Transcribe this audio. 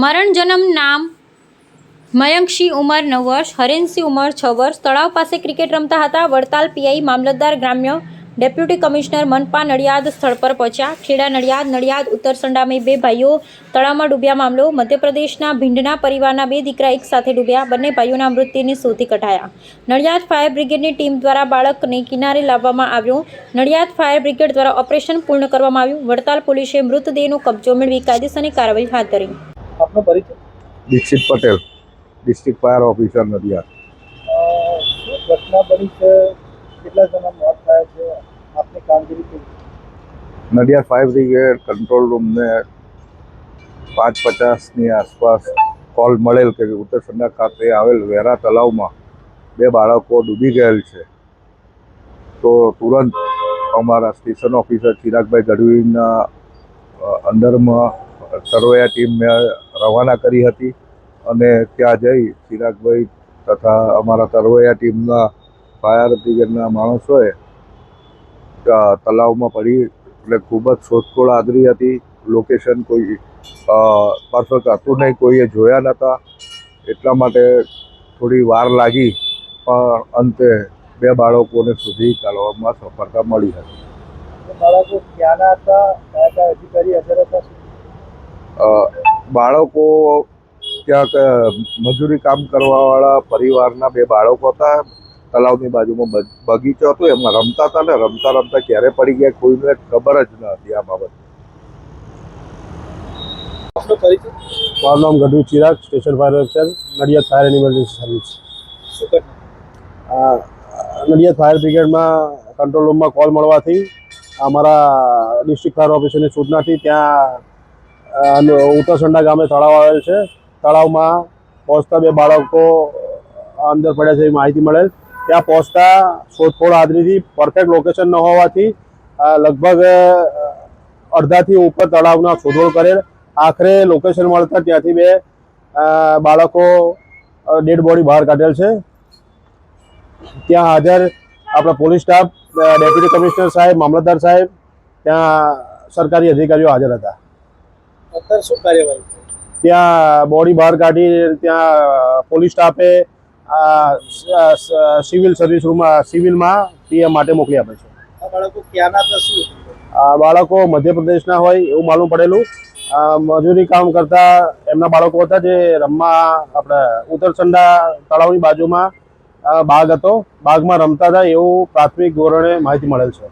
મરણ જન્મ નામ મયંકસિંહ ઉંમર નવ વર્ષ હરેનસિંહ ઉંમર છ વર્ષ. તળાવ પાસે ક્રિકેટ રમતા હતા. વડતાલ પીઆઈ મામલતદાર ગ્રામ્ય ડેપ્યુટી કમિશનર મનપા નડિયાદ સ્થળ પર પહોંચ્યા. ખેડા, નડિયાદ નડિયાદ, ઉત્તર સંડામે બે ભાઈઓ તળાવમાં ડૂબ્યા મામલો. મધ્યપ્રદેશના ભીંડના પરિવારના બે દીકરા એક સાથે ડૂબ્યા. બંને ભાઈઓના મૃત્યુને શોધી કઢાયા. નડિયાદ ફાયર બ્રિગેડની ટીમ દ્વારા બાળકને કિનારે લાવવામાં આવ્યું. નડિયાદ ફાયર બ્રિગેડ દ્વારા ઓપરેશન પૂર્ણ કરવામાં આવ્યું. વડતાલ પોલીસે મૃતદેહનો કબજો મેળવી કાયદેસરની કાર્યવાહી હાથ ધરી. આપનો પરિચય? Dixit Patel district fire officer Nadiad. અ, શું ઘટના બની છે? કેટલા જણા મોત થયા છે? આપની કામગીરી કેવી નડિયાદ ફાયર બ્રિગેડ કંટ્રોલ રૂમને પાંચ પચાસની આસપાસ કોલ મળેલ કે ઉત્તર સંડા ખાતે આવેલ વેરા તલાવમાં બે બાળકો ડૂબી ગયેલ છે. તો તુરંત અમારા સ્ટેશન ઓફિસર ચિરાગભાઈ ગઢવીના અંદરમાં સરવૈયા ટીમ મેં રવાના કરી હતી અને ત્યાં જઈ ચિરાગભાઈ તથા અમારા તરવૈયા ટીમના ફાયર બ્રિગેડના માણસોએ તલાવમાં પડી એટલે ખૂબ જ શોધખોળ આદરી હતી. લોકેશન કોઈ પરફેક્ટ હતું નહીં કોઈએ જોયા નહોતા. એટલા માટે થોડી વાર લાગી પણ અંતે બે બાળકોને સુધી કાઢવામાં સફળતા મળી હતી. બાળકો ક્યાંના હતા? કયા કયા અધિકારી હાજર હતા? બાળકો ક્યાંક મજૂરી કામ કરવાવાળા પરિવારના બે બાળકો હતા. તલાવની બાજુમાં બગ- બગીચો હતો. એમાં રમતા હતા ને રમતા રમતા ક્યારે પડી ગયા કોઈને ખબર જ ન હતી આ બાબત. મારું નામ Gadhvi Chirag station fire officer Nadiad fire and emergency service Nadiad fire બ્રિગેડમાં control રૂમમાં કોલ મળવાથી અમારા ડિસ્ટ્રિક્ટ ફાયર ઓફિસરની સૂચનાથી ત્યાં ઉત્તરસંડા ગામે તળાવ આવેલ છે. તળાવમાં પહોંચતા બે બાળકો અંદર પડ્યા છે એવી માહિતી મળેલ. ત્યાં પહોંચતા શોધખોળ હાજરીથી પરફેક્ટ લોકેશન ન હોવાથી લગભગ અડધાથી ઉપર તળાવના શોધખોળ કરેલ. આખરે લોકેશન મળતા ત્યાંથી બે બાળકો ડેડ બોડી બહાર કાઢેલ છે. ત્યાં હાજર આપણા પોલીસ સ્ટાફ ડેપ્યુટી કમિશનર સાહેબ, મામલતદાર સાહેબ, ત્યાં સરકારી અધિકારીઓ હાજર હતા. અત્યારે શું કાર્યવાહી ત્યાં બોડી બહાર કાઢી ત્યાં પોલીસ સ્ટાફે સિવિલ સર્વિસ રૂમમાં સિવિલમાં પીએમ માટે મોકલી આપે છે. બાળકો ક્યાંના શું બાળકો મધ્યપ્રદેશના હોય એવું માલુમ પડેલું. મજૂરી કામ કરતા એમના બાળકો હતા જે રમવા આપણે ઉત્તરસંડા તળાવની બાજુમાં બાગ હતો. બાગમાં રમતા હતા એવું પ્રાથમિક ધોરણે માહિતી મળેલ છે.